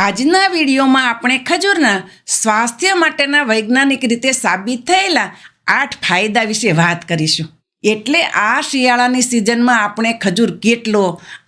આજના વિડીયોમાં આપણે ખજૂરના સ્વાસ્થ્ય માટેના વૈજ્ઞાનિક રીતે સાબિત થયેલા આઠ ફાયદા વિશે વાત કરીશું. એટલે આ શિયાળાની સિઝનમાં આપણે ખજૂર કેટલો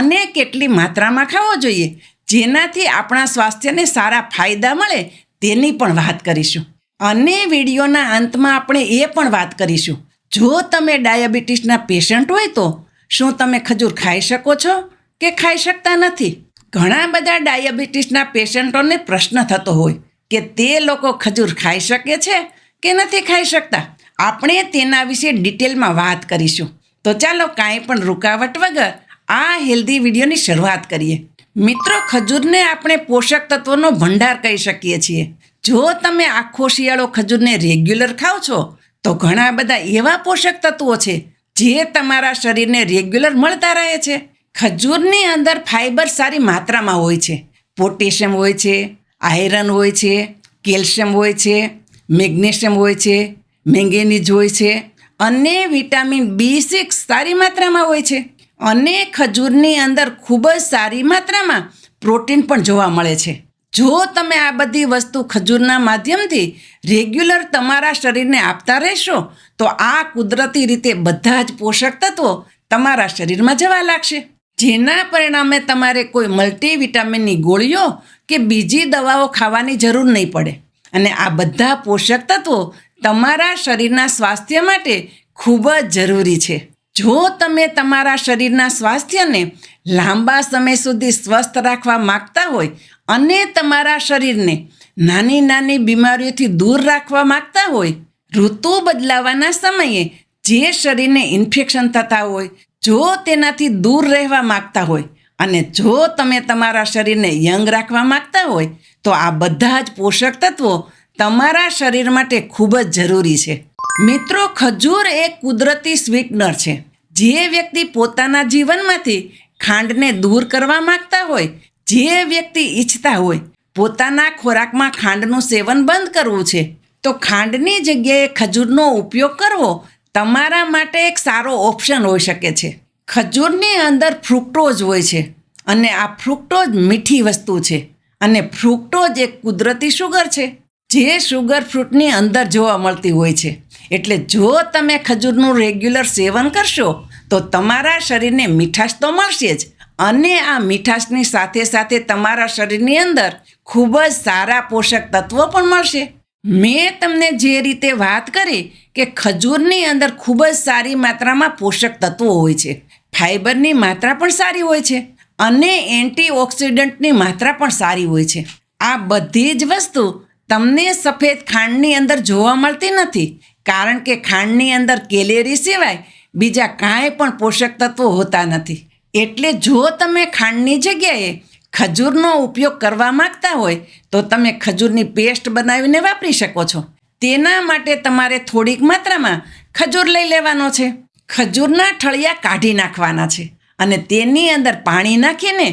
અને કેટલી માત્રામાં ખાવો જોઈએ, જેનાથી આપણા સ્વાસ્થ્યને સારા ફાયદા મળે તેની પણ વાત કરીશું. અને વિડીયોના અંતમાં આપણે એ પણ વાત કરીશું, જો તમે ડાયાબિટીસના પેશન્ટ હોય તો શું તમે ખજૂર ખાઈ શકો છો કે ખાઈ શકતા નથી? ઘણા બધા ડાયાબિટીસના પેશન્ટોને પ્રશ્ન થતો હોય કે તે લોકો ખજૂર ખાઈ શકે છે કે નથી ખાઈ શકતા? આપણે તેના વિશે ડિટેલમાં વાત કરીશું. તો ચાલો કાંઈ પણ રૂકાવટ વગર આ હેલ્ધી વિડીયોની શરૂઆત કરીએ. મિત્રો, ખજૂરને આપણે પોષક તત્વોનો ભંડાર કહી શકીએ છીએ. જો તમે આખો શિયાળો ખજૂરને રેગ્યુલર ખાઓ છો, તો ઘણા બધા એવા પોષક તત્વો છે જે તમારા શરીરને રેગ્યુલર મળતા રહે છે. ખજૂરની અંદર ફાઇબર સારી માત્રામાં હોય છે. પોટેશિયમ હોય છે, આયરન હોય છે, કેલ્શિયમ હોય છે, મેગ્નેશિયમ હોય છે, મેંગેનીઝ હોય છે. અને વિટામિન બી સિક્સ સારી માત્રામાં હોય છે. અને ખજૂરની અંદર ખૂબ જ સારી માત્રામાં પ્રોટીન પણ જોવા મળે છે. જો તમે આ બધી વસ્તુ ખજૂરના માધ્યમથી રેગ્યુલર તમારા શરીરને આપતા રહેશો, તો આ કુદરતી રીતે બધા જ પોષક તત્વો તમારા શરીરમાં જવા લાગશે. જેના પરિણામે તમારે કોઈ મલ્ટીવિટામિનની ગોળીઓ કે બીજી દવાઓ ખાવાની જરૂર નહીં પડે. અને આ બધા પોષક તત્વો તમારા શરીરના સ્વાસ્થ્ય માટે ખૂબ જ જરૂરી છે. જો તમે તમારા શરીરના સ્વાસ્થ્યને લાંબા સમય સુધી સ્વસ્થ રાખવા માગતા હોય અને તમારા શરીરને નાની નાની બીમારીઓથી દૂર રાખવા માગતા હોય, ઋતુ બદલાવાના સમયે જે શરીરને ઇન્ફેક્શન થતા હોય જો તેનાથી દૂર રહેવા માગતા હોય અને જો તમે તમારા શરીરને યંગ રાખવા માગતા હોય, તો આ બધા જ પોષક તત્વો તમારા શરીર માટે ખૂબ જ જરૂરી છે. મિત્રો, ખજૂર એક કુદરતી સ્વીટનર છે. જે વ્યક્તિ પોતાના જીવનમાંથી ખાંડને દૂર કરવા માગતા હોય, જે વ્યક્તિ ઈચ્છતા હોય, પોતાના ખોરાકમાં ખાંડનું સેવન બંધ કરવું છે, તો ખાંડની જગ્યાએ ખજૂરનો ઉપયોગ કરવો તમારા માટે એક સારો ઓપ્શન હોઈ શકે છે. ખજૂરની અંદર ફ્રુક્ટોઝ હોય છે અને આ ફ્રુક્ટોઝ મીઠી વસ્તુ છે અને ફ્રુક્ટોઝ એક કુદરતી શુગર છે. જે શુગર ફ્રૂટની અંદર જોવા મળતી હોય છે. એટલે જો તમે ખજૂરનું રેગ્યુલર સેવન કરશો, તો તમારા શરીરને મીઠાશ તો મળશે જ. અને આ મીઠાશની સાથે સાથે તમારા શરીરની અંદર ખૂબ જ સારા પોષક તત્વો પણ મળશે. મેં તમને જે રીતે વાત કરી કે ખજૂરની અંદર ખૂબ જ સારી માત્રામાં પોષક તત્વો હોય છે. ફાઇબરની માત્રા પણ સારી હોય છે અને એન્ટીઓક્સિડન્ટની માત્રા પણ સારી હોય છે. આ બધી જ વસ્તુ તમને સફેદ ખાંડની અંદર જોવા મળતી નથી, કારણ કે ખાંડની અંદર કેલેરી સિવાય બીજા કાંઈ પણ પોષક તત્વો હોતા નથી. એટલે જો તમે ખાંડની જગ્યાએ ખજૂરનો ઉપયોગ કરવા માંગતા હોય, તો તમે ખજૂરની પેસ્ટ બનાવીને વાપરી શકો છો. તેના માટે તમારે થોડીક માત્રામાં ખજૂર લઈ લેવાનો છે. ખજૂરના ઠળિયા કાઢી નાખવાના છે અને તેની અંદર પાણી નાખીને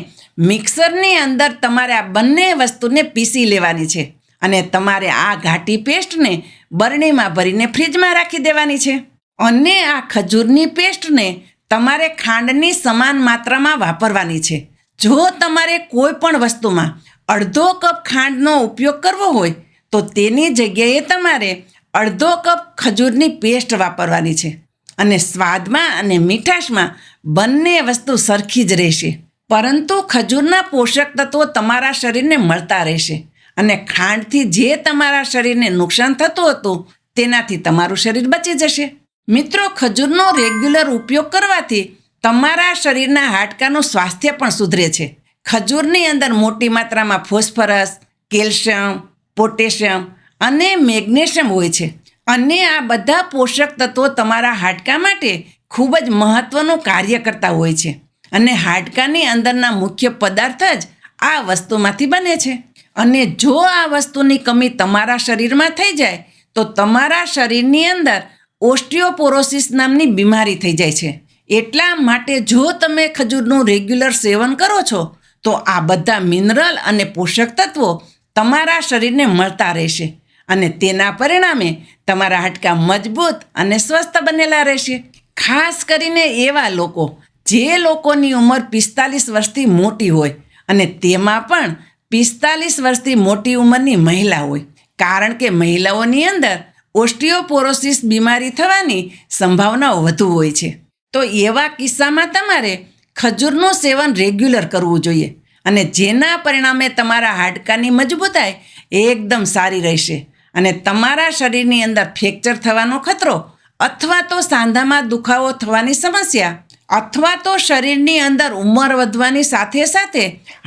મિક્સરની અંદર તમારે આ બંને વસ્તુને પીસી લેવાની છે અને તમારે આ ઘાટી પેસ્ટને બરણીમાં ભરીને ફ્રીજમાં રાખી દેવાની છે. અને આ ખજૂરની પેસ્ટને તમારે ખાંડની સમાન માત્રામાં વાપરવાની છે. જો તમારે કોઈ પણ વસ્તુમાં અડધો કપ ખાંડનો ઉપયોગ કરવો હોય, તો તેની જગ્યાએ તમારે અડધો કપ ખજૂરની પેસ્ટ વાપરવાની છે. અને સ્વાદમાં અને મીઠાશમાં બંને વસ્તુ સરખી જ રહેશે. પરંતુ ખજૂરના પોષક તત્વો તમારા શરીરને મળતા રહેશે અને ખાંડથી જે તમારા શરીરને નુકસાન થતું હતું તેનાથી તમારું શરીર બચી જશે. મિત્રો, ખજૂરનો રેગ્યુલર ઉપયોગ કરવાથી તમારા શરીરના હાડકાનું સ્વાસ્થ્ય પણ સુધરે છે. ખજૂરની અંદર મોટી માત્રામાં ફોસ્ફરસ, કેલ્શિયમ, પોટેશિયમ અને મેગ્નેશિયમ હોય છે. અને આ બધા પોષક તત્વો તમારા હાડકા માટે ખૂબ જ મહત્ત્વનું કાર્ય કરતા હોય છે. અને હાડકાની અંદરના મુખ્ય પદાર્થ જ આ વસ્તુમાંથી બને છે. અને જો આ વસ્તુની કમી તમારા શરીરમાં થઈ જાય, તો તમારા શરીરની અંદર ઓસ્ટિયોપોરોસિસ નામની બીમારી થઈ જાય છે. એટલા માટે જો તમે ખજૂરનું રેગ્યુલર સેવન કરો છો, તો આ બધા મિનરલ અને પોષક તત્વો તમારા શરીરને મળતા રહેશે. અને તેના પરિણામે તમારા હાડકાં મજબૂત અને સ્વસ્થ બનેલા રહેશે. ખાસ કરીને એવા લોકો જે લોકોની ઉંમર પિસ્તાલીસ વર્ષથી મોટી હોય અને તેમાં પણ પિસ્તાલીસ વર્ષથી મોટી ઉંમરની મહિલા હોય. કારણ કે મહિલાઓની અંદર ઓસ્ટિયોપોરોસિસ બીમારી થવાની સંભાવનાઓ વધુ હોય છે. તો એવા કિસ્સામાં તમારે ખજૂરનું સેવન રેગ્યુલર કરવું જોઈએ અને જેના પરિણામે તમારા હાડકાની મજબૂતાઈ એકદમ સારી રહેશે. અને તમારા શરીરની અંદર ફ્રેક્ચર થવાનો ખતરો અથવા તો સાંધામાં દુખાવો થવાની સમસ્યા અથવા તો શરીરની અંદર ઉંમર વધવાની સાથે સાથે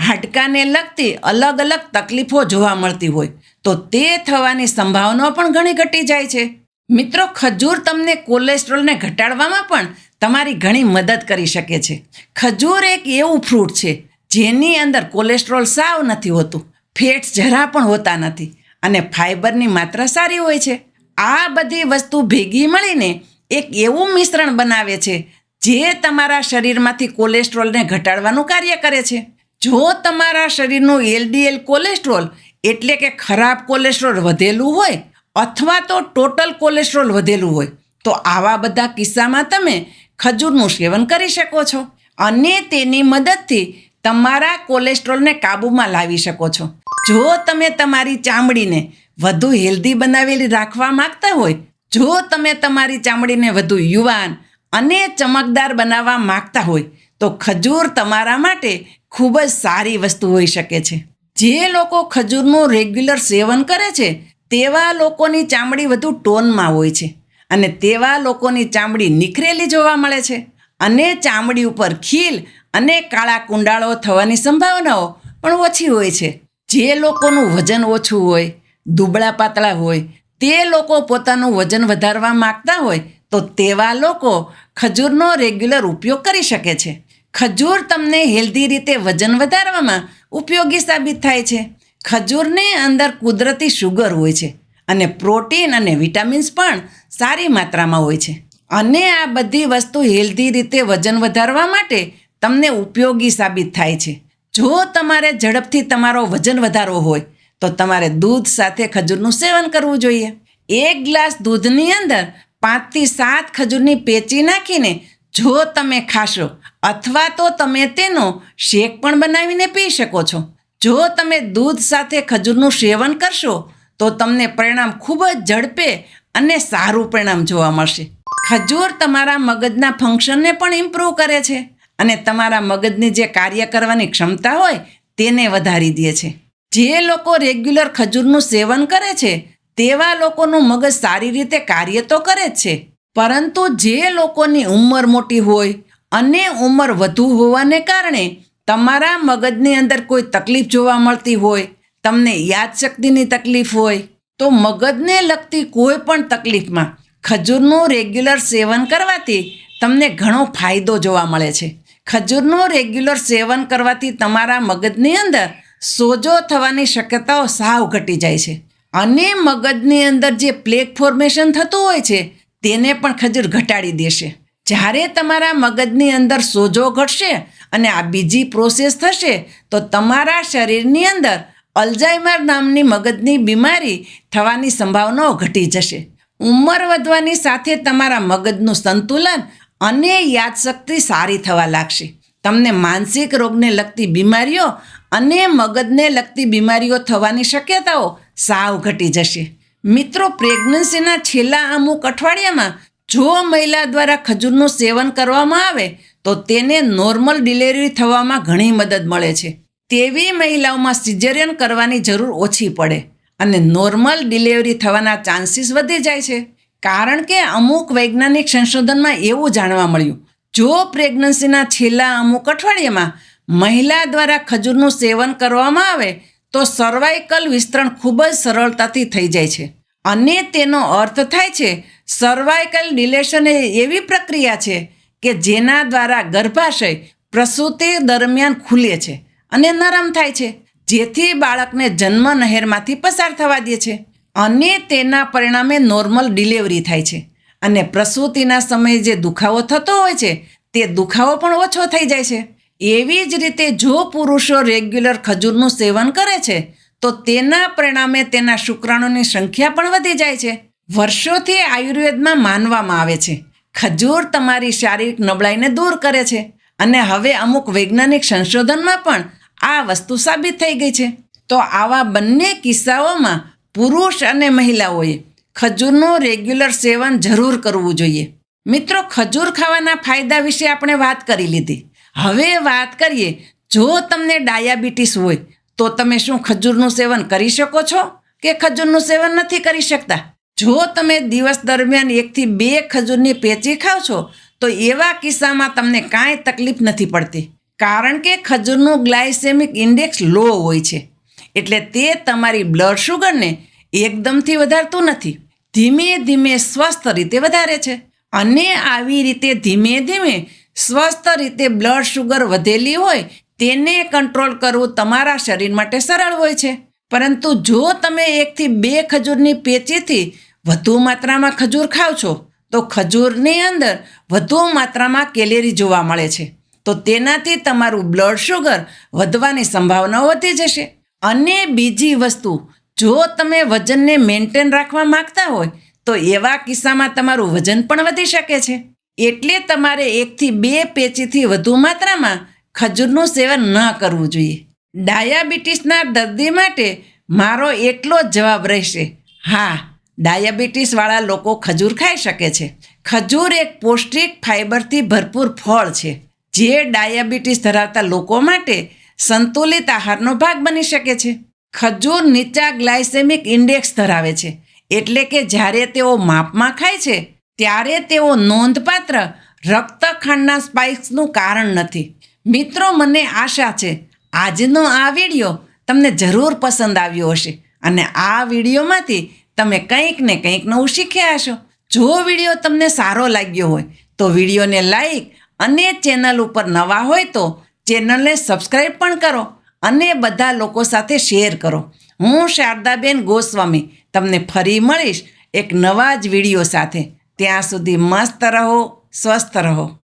હાડકાને લગતી અલગ અલગ તકલીફો જોવા મળતી હોય, તો તે થવાની સંભાવના પણ ઘણી ઘટી જાય છે. મિત્રો, ખજૂર તમને કોલેસ્ટ્રોલને ઘટાડવામાં પણ તમારી ઘણી મદદ કરી શકે છે. ખજૂર એક એવું ફ્રૂટ છે જેની અંદર કોલેસ્ટ્રોલ સાવ નથી હોતું, ફેટ્સ જરા પણ હોતા નથી. અને ફાઇબરની માત્રા સારી હોય છે. આ બધી વસ્તુ ભેગી મળીને એક એવું મિશ્રણ બનાવે છે, જે તમારા શરીરમાંથી કોલેસ્ટ્રોલને ઘટાડવાનું કાર્ય કરે છે. જો તમારા શરીરનું એલડીએલ કોલેસ્ટ્રોલ એટલે કે ખરાબ કોલેસ્ટ્રોલ વધેલું હોય અથવા તો ટોટલ કોલેસ્ટ્રોલ વધેલું હોય, તો આવા બધા કિસ્સામાં તમે ખજૂરનું સેવન કરી શકો છો અને તેની મદદથી તમારા કોલેસ્ટ્રોલને કાબૂમાં લાવી શકો છો. જો તમે તમારી ચામડીને વધુ હેલ્ધી બનાવેલી રાખવા માંગતા હોય, જો તમે તમારી ચામડીને વધુ યુવાન અને ચમકદાર બનાવવા માંગતા હોય, તો ખજૂર તમારા માટે ખૂબ જ સારી વસ્તુ હોઈ શકે છે. જે લોકો ખજૂરનું રેગ્યુલર સેવન કરે છે, તેવા લોકોની ચામડી વધુ ટોનમાં હોય છે અને તેવા લોકોની ચામડી નિખરેલી જોવા મળે છે અને ચામડી ઉપર ખીલ અને કાળા કુંડાળો થવાની સંભાવનાઓ પણ ઓછી હોય છે. જે લોકોનું વજન ઓછું હોય, દુબળા પાતળા હોય, તે લોકો પોતાનું વજન વધારવા માગતા હોય, તો તેવા લોકો ખજૂરનો રેગ્યુલર ઉપયોગ કરી શકે છે. ખજૂર તમને હેલ્ધી રીતે વજન વધારવામાં ઉપયોગી સાબિત થાય છે. ખજૂરની અંદર કુદરતી શુગર હોય છે અને પ્રોટીન અને વિટામિન્સ પણ સારી માત્રામાં હોય છે. અને આ બધી વસ્તુ હેલ્ધી રીતે વજન વધારવા માટે તમને ઉપયોગી સાબિત થાય છે. જો તમારે ઝડપથી તમારો વજન વધારવો હોય, તો તમારે દૂધ સાથે ખજૂરનું સેવન કરવું જોઈએ. એક ગ્લાસ દૂધની અંદર પાંચથી સાત ખજૂરની પેચી નાખીને જો તમે ખાશો અથવા તો તમે તેનો શેક પણ બનાવીને પી શકો છો. જો તમે દૂધ સાથે ખજૂરનું સેવન કરશો, તો તમને પરિણામ ખૂબ જ ઝડપે અને સારું પરિણામ જોવા મળશે. ખજૂર તમારા મગજના ફંક્શનને પણ ઇમ્પ્રૂવ કરે છે. અને તમારા મગજની જે કાર્ય કરવાની ક્ષમતા હોય તેને વધારી દે છે. જે લોકો રેગ્યુલર ખજૂરનું સેવન કરે છે, તેવા લોકોનું મગજ સારી રીતે કાર્ય તો કરે જ છે. પરંતુ જે લોકોની ઉંમર મોટી હોય અને ઉંમર વધુ હોવાને કારણે તમારા મગજની અંદર કોઈ તકલીફ જોવા મળતી હોય, તમને યાદશક્તિની તકલીફ હોય, તો મગજને લગતી કોઈ પણ તકલીફમાં ખજૂરનું રેગ્યુલર સેવન કરવાથી તમને ઘણો ફાયદો જોવા મળે છે. ખજૂરનું રેગ્યુલર સેવન કરવાથી તમારા મગજની અંદર સોજો થવાની શક્યતાઓ સાવ ઘટી જાય છે. અને મગજની અંદર જે પ્લેક ફોર્મેશન થતું હોય છે, તેને પણ ખજૂર ઘટાડી દેશે. જ્યારે તમારા મગજની અંદર સોજો ઘટશે અને આ બીજી પ્રોસેસ થશે, તો તમારા શરીરની અંદર અલ્ઝાઇમર નામની મગજની બીમારી થવાની સંભાવનાઓ ઘટી જશે. ઉંમર વધવાની સાથે તમારા મગજનું સંતુલન અને યાદશક્તિ સારી થવા લાગશે. તમને માનસિક રોગને લગતી બીમારીઓ અને મગજને લગતી બીમારીઓ થવાની શક્યતાઓ સાવ ઘટી જશે. મિત્રો, પ્રેગ્નન્સીના છેલ્લા અમુક અઠવાડિયામાં જો મહિલા દ્વારા ખજૂરનું સેવન કરવામાં આવે, તો તેને નોર્મલ ડિલિવરી થવામાં ઘણી મદદ મળે છે. તેવી મહિલાઓમાં સિઝેરિયન કરવાની જરૂર ઓછી પડે અને નોર્મલ ડિલિવરી થવાના ચાન્સીસ વધી જાય છે. કારણ કે અમુક વૈજ્ઞાનિક સંશોધનમાં એવું જાણવા મળ્યું, જો પ્રેગ્નન્સીના છેલ્લા અમુક અઠવાડિયામાં મહિલા દ્વારા ખજૂરનું સેવન કરવામાં આવે, તો સર્વાઇકલ વિસ્તરણ ખૂબ જ સરળતાથી થઈ જાય છે. અને તેનો અર્થ થાય છે, સર્વાઇકલ ડિલેશન એ એવી પ્રક્રિયા છે કે જેના દ્વારા ગર્ભાશય પ્રસૂતિ દરમિયાન ખુલે છે અને નરમ થાય છે, જેથી બાળકને જન્મ નહેરમાંથી પસાર થવા દે છે. અને તેના પરિણામે નોર્મલ ડિલિવરી થાય છે. અને પ્રસૂતિના સમયે જે દુખાવો થતો હોય છે, તે દુખાવો પણ ઓછો થઈ જાય છે. એવી જ રીતે જો પુરુષો રેગ્યુલર ખજૂરનું સેવન કરે છે, તો તેના પરિણામે તેના શુક્રાણુની સંખ્યા પણ વધી જાય છે. વર્ષોથી આયુર્વેદમાં માનવામાં આવે છે, ખજૂર તમારી શારીરિક નબળાઈને દૂર કરે છે. અને હવે અમુક વૈજ્ઞાનિક સંશોધનમાં પણ આ વસ્તુ સાબિત થઈ ગઈ છે. તો આવા બંને કિસ્સાઓમાં પુરુષ અને મહિલાઓએ ખજૂરનું રેગ્યુલર સેવન જરૂર કરવું જોઈએ. મિત્રો, ખજૂર ખાવાના ફાયદા વિશે આપણે વાત કરી લીધી. હવે વાત કરીએ, જો તમને ડાયાબિટીસ હોય, તો તમે શું ખજૂરનું સેવન કરી શકો છો કે ખજૂરનું સેવન નથી કરી શકતા? જો તમે દિવસ દરમિયાન એકથી બે ખજૂરની પેચી ખાવ છો, તો એવા કિસ્સામાં તમને કાંઈ તકલીફ નથી પડતી. કારણ કે ખજૂરનું ગ્લાયસેમિક ઇન્ડેક્સ લો હોય છે. એટલે તે તમારી બ્લડ શુગરને એકદમથી વધારતું નથી. ધીમે ધીમે સ્વસ્થ રીતે વધારે છે. અને આવી રીતે ધીમે ધીમે સ્વસ્થ રીતે બ્લડ શુગર વધેલી હોય, તેને કંટ્રોલ કરવું તમારા શરીર માટે સરળ હોય છે. પરંતુ જો તમે એકથી બે ખજૂરની પેચીથી વધુ માત્રામાં ખજૂર ખાવ છો, તો ખજૂરની અંદર વધુ માત્રામાં કેલેરી જોવા મળે છે. તો તેનાથી તમારું બ્લડ શુગર વધવાની સંભાવનાઓ વધી જશે. અને બીજી વસ્તુ, જો તમે વજનને મેન્ટેન રાખવા માગતા હોય, તો એવા કિસ્સામાં તમારું વજન પણ વધી શકે છે. એટલે તમારે એકથી બે પેચીથી વધુ માત્રામાં ખજૂરનું સેવન ન કરવું જોઈએ. ડાયાબિટીસના દર્દી માટે મારો એટલો જ જવાબ રહેશે. હા, ડાયાબિટીસવાળા લોકો ખજૂર ખાઈ શકે છે. ખજૂર એક પૌષ્ટિક ફાઇબરથી ભરપૂર ફળ છે. જે ડાયાબિટીસ ધરાવતા લોકો માટે સંતુલિત આહારનો ભાગ બની શકે છે. ખજૂર નીચા ગ્લાયસેમિક ઇન્ડેક્સ ધરાવે છે. એટલે કે જ્યારે તેઓ માપમાં ખાય છે, ત્યારે તેઓ નોંધપાત્ર રક્તખાંડના સ્પાઇક્સનું કારણ નથી. મિત્રો, મને આશા છે, આજનો આ વીડિયો તમને જરૂર પસંદ આવ્યો હશે અને આ વિડીયોમાંથી તમે કંઈક ને કંઈક નવું શીખ્યા હશો. જો વીડિયો તમને સારો લાગ્યો હોય, તો વિડીયોને લાઈક અને ચેનલ ઉપર નવા હોય તો ચેનલને સબસ્ક્રાઈબ પણ કરો અને બધા લોકો સાથે શેર કરો. હું શારદાબેન ગોસ્વામી તમને ફરી મળીશ એક નવા જ વીડિયો સાથે. ત્યાં સુધી મસ્ત રહો, સ્વસ્થ રહો.